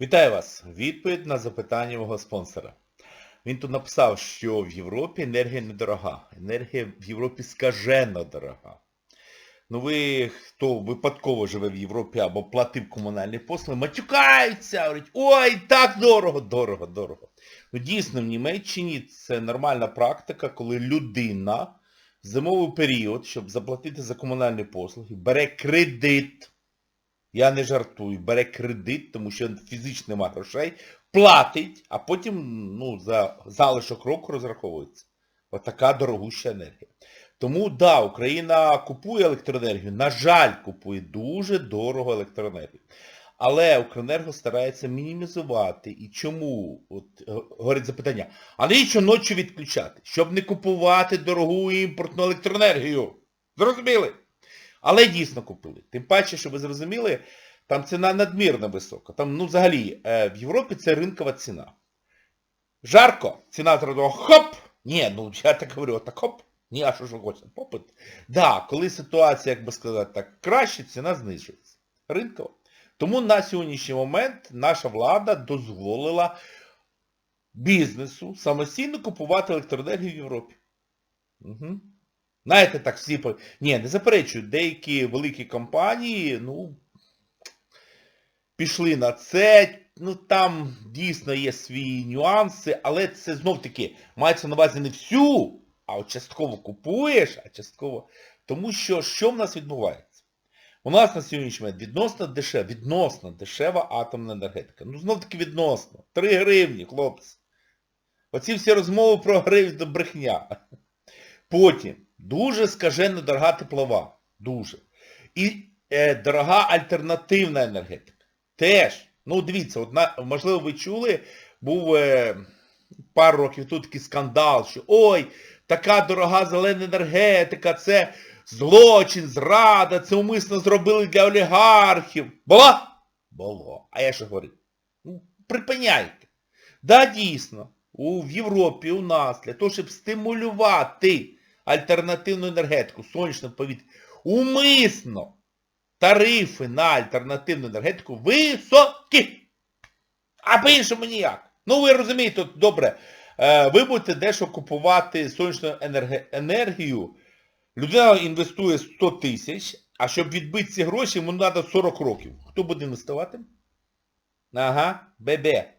Вітаю вас! Відповідь на запитання мого спонсора. Він тут написав, що в Європі енергія недорога. Енергія в Європі скажено дорога. Ну ви, хто випадково живе в Європі або платив комунальні послуги, матюкаються, говорять, ой, так дорого, дорого, дорого. Ну дійсно, в Німеччині це нормальна практика, коли людина в зимовий період, щоб заплатити за комунальні послуги, бере кредит. Я не жартую, бере кредит, тому що фізично нема грошей, платить, а потім ну, за залишок року розраховується. Отака дорогуща енергія. Тому, да, Україна купує електроенергію, на жаль, купує дуже дорого електроенергію. Але Укренерго старається мінімізувати. І чому? От, е, говорить запитання, а навіщо ночі відключати? Щоб не купувати дорогу імпортну електроенергію. Зрозуміли? Але дійсно купили. Тим паче, що ви зрозуміли, там ціна надмірно висока. Там, ну, взагалі, е, в Європі це ринкова ціна. Жарко, ціна зразу хоп! Ні, ну я так говорю, отак хоп. Ні, а що ж хочете? Попит. Да, коли ситуація, як би сказати так, краще, ціна знижується. Ринкова. Тому на сьогоднішній момент наша влада дозволила бізнесу самостійно купувати електроенергію в Європі. Угу. Знаєте, так всі... Ні, не заперечую, деякі великі компанії, ну, пішли на це, ну там дійсно є свої нюанси, але це знов-таки мається на увазі не всю, а от частково купуєш, а частково... Тому що що в нас відбувається? У нас на сьогоднішній момент відносно дешева, відносно дешева атомна енергетика. Ну знов-таки відносно. 3 гривні, хлопці. Оці всі розмови про гривні брехня. Потім дуже скажено дорога теплова. Дуже. І е, дорога альтернативна енергетика. Теж. Ну дивіться, от на, можливо ви чули, був е, пару років тут такий скандал, що ой, така дорога зелена енергетика, це злочин, зрада, це умисно зробили для олігархів. Було? Було. А я що говорю? Ну, припиняйте. Да, дійсно, у, в Європі у нас для того, щоб стимулювати альтернативну енергетику, сонячне повітря, умисно тарифи на альтернативну енергетику високі. А по-іншому ніяк. Ну ви розумієте, добре, е, ви будете дещо купувати сонячну енергію, людина інвестує 100 тисяч, а щоб відбити ці гроші, йому треба 40 років. Хто буде інвестувати? Ага, бебе.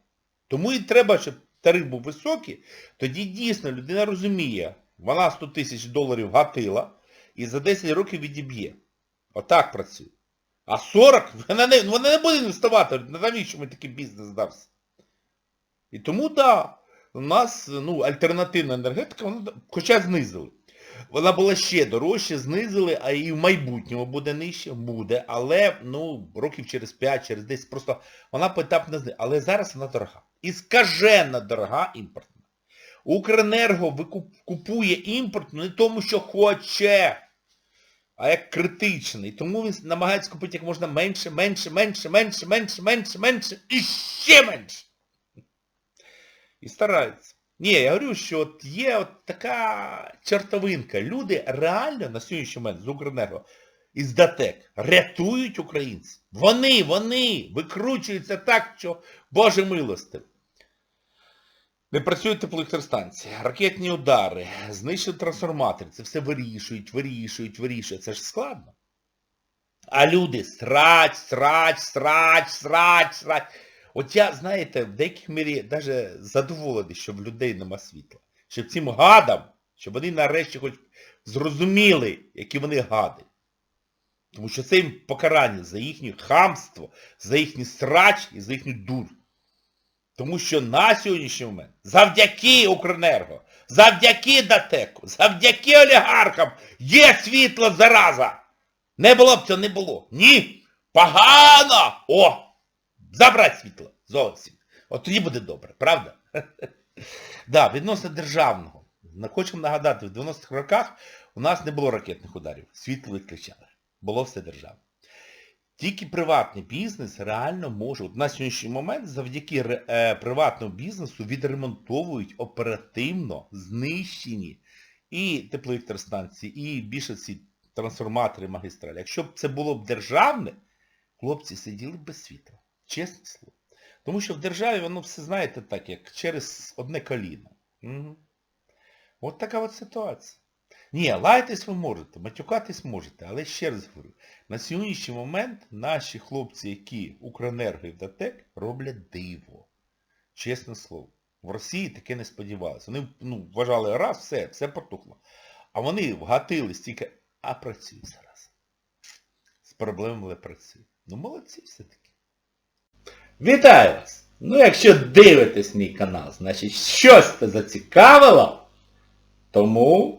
Тому і треба, щоб тариф був високий, тоді дійсно людина розуміє, вона 100 тисяч доларів гатила і за 10 років відіб'є. Отак працює. А 40, вона не, вона не буде інвестувати. Навіщо ми такий бізнес здався? І тому, так, да, у нас ну, альтернативна енергетика, вона, хоча знизили. Вона була ще дорожче, знизили, а і в майбутньому буде нижче, буде, але ну, років через 5, через 10, просто вона поетапно знизила. Але зараз вона дорога. І скажена дорога імпортна. Укренерго купує імпортну не тому, що хоче, а як критичний. Тому він намагається купити як можна менше, менше, менше, менше, менше, менше, менше і ще менше. І стараються. Ні, я говорю, що от є от така чертовинка. Люди реально на сьогоднішній момент з Укренерго із ДАТЕК рятують українців. Вони, вони викручуються так, що Боже милостив. Не працюють теплоелектростанції, ракетні удари, знищили трансформатори. Це все вирішують, вирішують, вирішують. Це ж складно. А люди срач, срач, срач, срач, срач. От я, знаєте, в деяких мірі навіть задоволений, що в людей нема світла. Щоб цим гадам, щоб вони нарешті хоч зрозуміли, які вони гади. Тому що це їм покарання за їхнє хамство, за їхній срач і за їхню дурь. Тому що на сьогоднішній момент завдяки Укренерго, завдяки Датеку, завдяки олігархам є світло зараза. Не було б цього, не було. Ні. Погано! О! Забрати світло зовсім. От тоді буде добре, правда? да, відносно державного. Хочемо нагадати, в 90-х роках у нас не було ракетних ударів. Світло відключали. Було все державне. Тільки приватний бізнес реально може, от на сьогоднішній момент завдяки е, приватному бізнесу відремонтовують оперативно знищені і теплоелектростанції, і більше ці трансформатори магістралі. Якщо б це було б державне, хлопці сиділи б без світла. Чесне слово. Тому що в державі воно все, знаєте, так, як через одне коліно. Угу. От така от ситуація. Ні, лаятись ви можете, матюкатись можете, але ще раз говорю, на сьогоднішній момент наші хлопці, які Укренерго і ДТЕК, роблять диво. Чесне слово. В Росії таке не сподівалися. Вони ну, вважали, раз, все, все потухло. А вони вгатили стільки, а працюють зараз. З проблемами працюють. Ну молодці все-таки. Вітаю вас! Ну якщо дивитесь мій канал, значить щось це зацікавило, тому